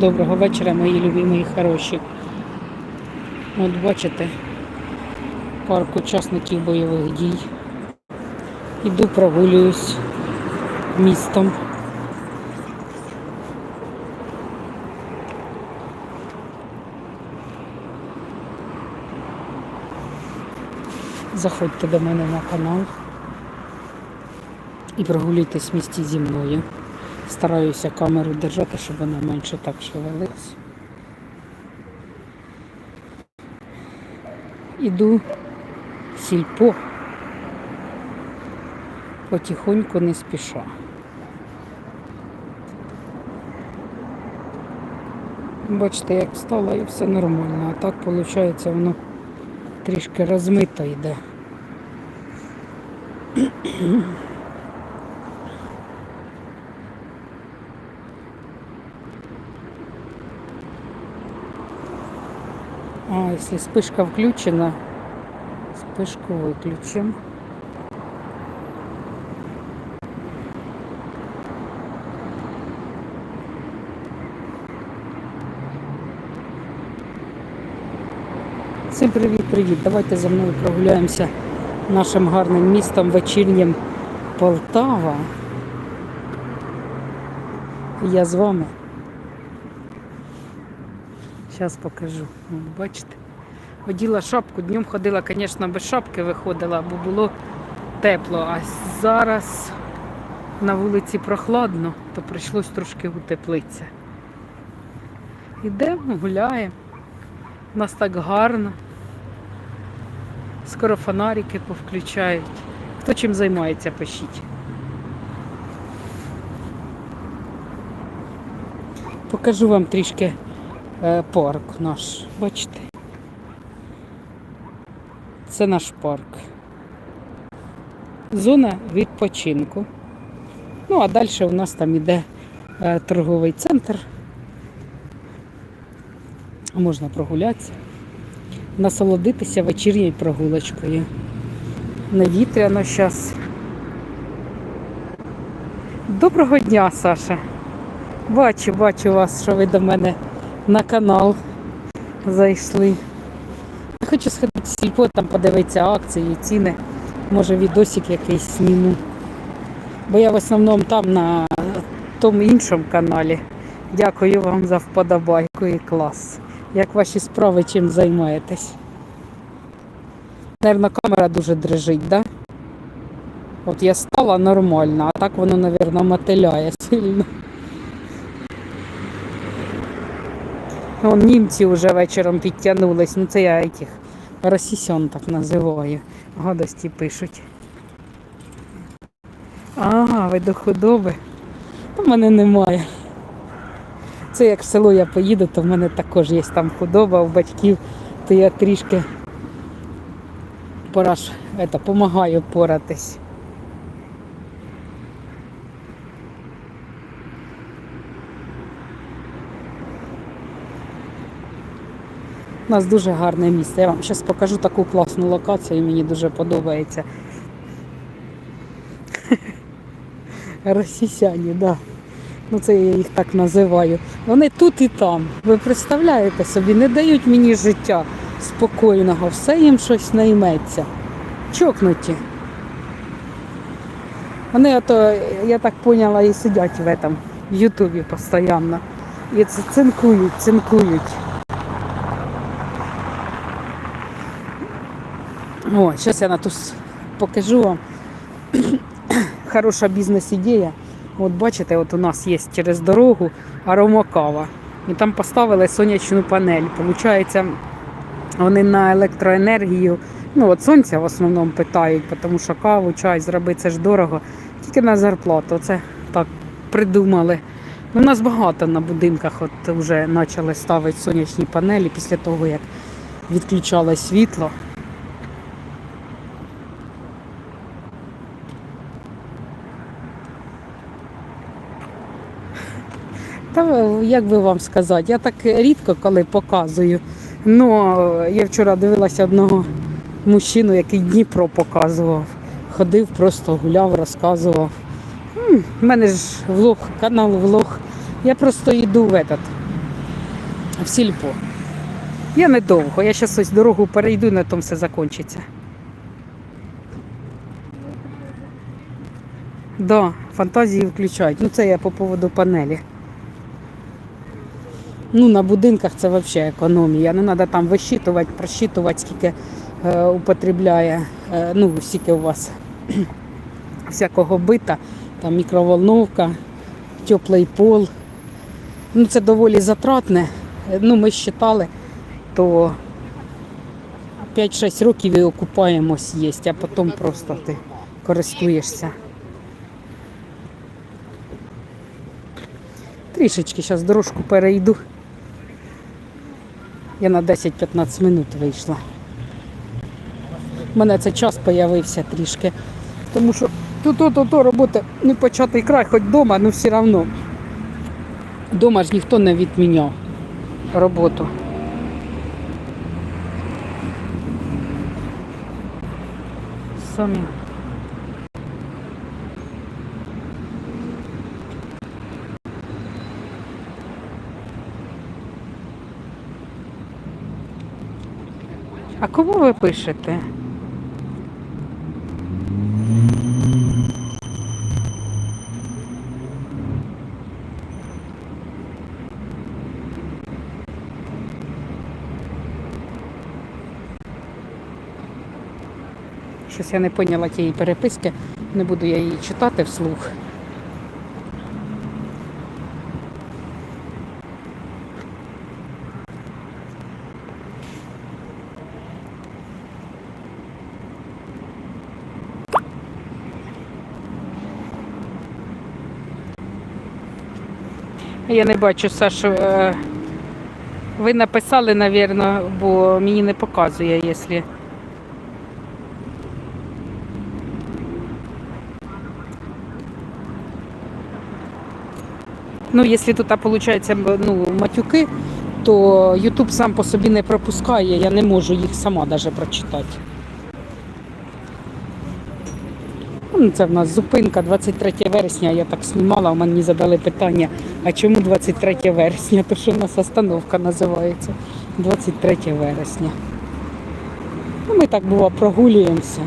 Доброго вечора, мої любі, мої хороші. От бачите, парк учасників бойових дій. Іду прогулююсь містом. Заходьте до мене на канал і прогулюйтесь в місті зі мною. Стараюся камеру держати, щоб вона менше так шевелилась. Іду в сільпо. Потихоньку не спіша. Бачите, як встала і все нормально, а так виходить воно трішки розмито йде. А, если вспышка включена, вспышку выключим. Всім привіт-привіт! Давайте за мною прогуляємося нашим гарним містом вечірнім Полтава. Я з вами. Зараз покажу. Бачите? Оділа шапку, днем ходила, звісно, без шапки виходила, бо було тепло. А зараз на вулиці прохладно, то прийшлось трошки утеплитися. Йдемо, гуляємо. У нас так гарно. Скоро фонарики повключають. Хто чим займається, пишіть. Покажу вам трішки парк наш. Бачите? Це наш парк. Зона відпочинку. Ну, а далі у нас там іде е, торговий центр. Можна прогулятися, насолодитися вечірньою прогулочкою. Не вітряно зараз. Доброго дня, Саша. Бачу, бачу вас, що ви до мене на канал зайшли. Хочу сходити в сільпо, там подивитися акції, ціни. Може відосик якийсь зніму. Бо я в основному там на тому іншому каналі. Дякую вам за вподобайку і клас. Як ваші справи чим займаєтесь? Наверно, камера дуже дрижить, да? От я стала нормально, а так воно, напевно, мотиляє сильно. Вон німці вже вечором підтягнулись. Ну це я этих росісян так називаю. Гадості пишуть. Ага, ви до худоби. У мене немає. Це як в село я поїду, то в мене також є там худоба у батьків, то я трішки пора ж, это, поратись. У нас дуже гарне місце. Я вам зараз покажу таку класну локацію, мені дуже подобається. Росісяні, так. Да. Ну це я їх так називаю. Вони тут і там. Ви представляєте собі, не дають мені життя спокійного, все їм щось найметься. Чокнуті. Вони ото, я так поняла, і сидять в этом, в Ютубі постійно. І це цинкують, цинкують. О, зараз я на ту покажу вам. Хороша бізнес-ідея. От бачите, от у нас є через дорогу аромакава. І там поставили сонячну панель. Получається, вони на електроенергію, ну от сонця в основному питають, тому що каву, чай зробити це ж дорого. Тільки на зарплату. Це так придумали. Ну, у нас багато на будинках от вже почали ставити сонячні панелі після того, як відключали світло. Та як би вам сказати, я так рідко коли показую. Ну, я вчора дивилася одного мужчину, який Дніпро показував. Ходив, просто гуляв, розказував. У мене ж влог, канал влог. Я просто йду в этот, в сільпо. Я недовго, я зараз ось дорогу перейду, на тому все закінчиться. Да, фантазії включають. Ну це я по поводу панелі. Ну, на будинках це взагалі економія. Не треба там висчитувати, просчитувати, скільки е, употребляє, е, ну, скільки у вас всякого бита, там мікроволновка, теплий пол. Ну, це доволі затратне. Е, Ну, ми считали, то 5-6 років і окупаємось є, а потім просто ти користуєшся. Трішечки зараз дорожку перейду. Я на 10-15 минут вийшла. У мене це час з'явився трішки. Тому що тут то, то, то робота не початий край, хоч вдома, але все одно. Дома ж ніхто не відміняв роботу. Самі. А кому ви пишете? Щось я не поняла тієї переписки, не буду я її читати вслух. Я не бачу, Сашу. е, Ви написали, напевно, бо мені не показує, якщо. Ну, якщо тут виходить ну, матюки, то YouTube сам по собі не пропускає, я не можу їх сама навіть прочитати. Ну, Це в нас зупинка 23 вересня. Я так знімала, мені задали питання, а чому 23 вересня? То що в нас остановка називається 23 вересня. Ну, ми так бува прогулюємося.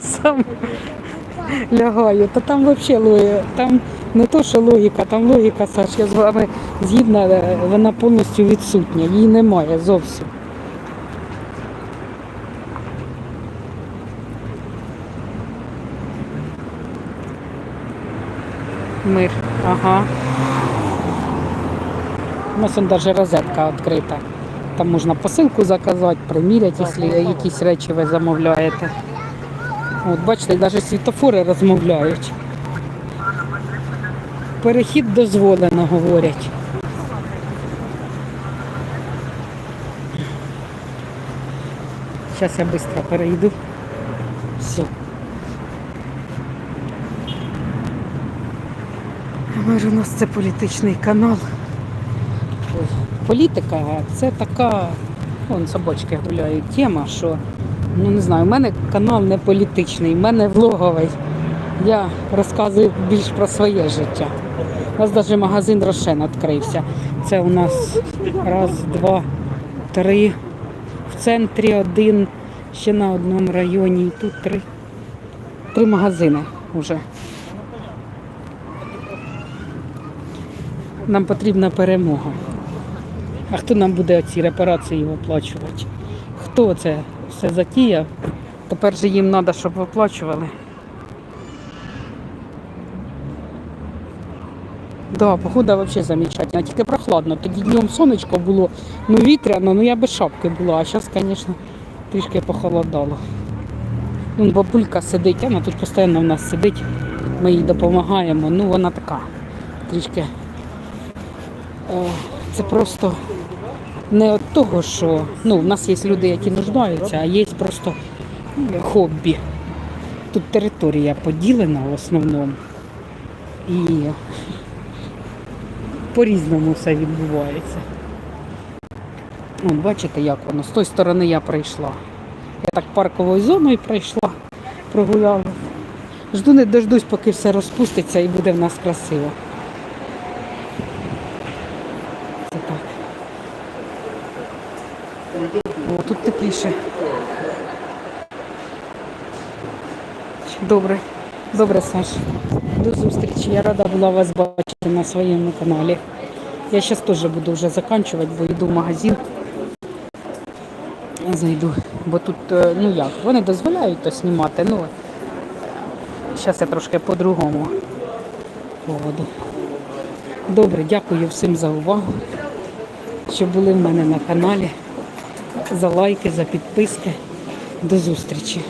Сам лягаю. Та там взагалі логіка. Там не то, що логіка, там логіка, Саш, я з вами згідна, вона повністю відсутня. Її немає зовсім. Мир. Ага. У нас он даже розетка відкрита. Там можна посилку заказати, приміряти, якщо якісь речі ви замовляєте. От бачите, навіть світофори розмовляють. Перехід дозволено, говорять. Зараз я швидко перейду. Все. Ми ж у нас це політичний канал. Політика це така, вон собачки гуляють, тема, що ну не знаю, у мене канал не політичний, у мене влоговий. Я розказую більш про своє життя. У нас навіть магазин Рошен відкрився. Це у нас раз, два, три. В центрі один, ще на одному районі. І тут три. Три магазини вже. Нам потрібна перемога. А хто нам буде ці репарації виплачувати? Хто це все затіяв? Тепер же їм треба, щоб виплачували. Да, погода взагалі замечательна, тільки прохладно. Тоді днем сонечко було, ну вітряно, ну я без шапки була, а зараз, звісно, трішки похолодало. Вон бабулька сидить, вона тут постійно в нас сидить, ми їй допомагаємо. Ну вона така трішки. Е, Це просто не від того, що ну, в нас є люди, які нуждаються, а є просто е, хобі. Тут територія поділена в основному. І по-різному все відбувається. От, бачите, як воно. З тої сторони я прийшла. Я так парковою зоною пройшла, прогуляла. Жду не дождусь, поки все розпуститься і буде в нас красиво. Це так. О, тут тепліше. Добре. Добре, Саш. До зустрічі. Я рада була вас бачити на своєму каналі. Я зараз теж буду вже закінчувати, бо йду в магазин. Зайду. Бо тут, е, ну як, вони дозволяють то знімати, ну зараз я трошки по-другому поводу. Добре, дякую всім за увагу, що були в мене на каналі. За лайки, за підписки. До зустрічі.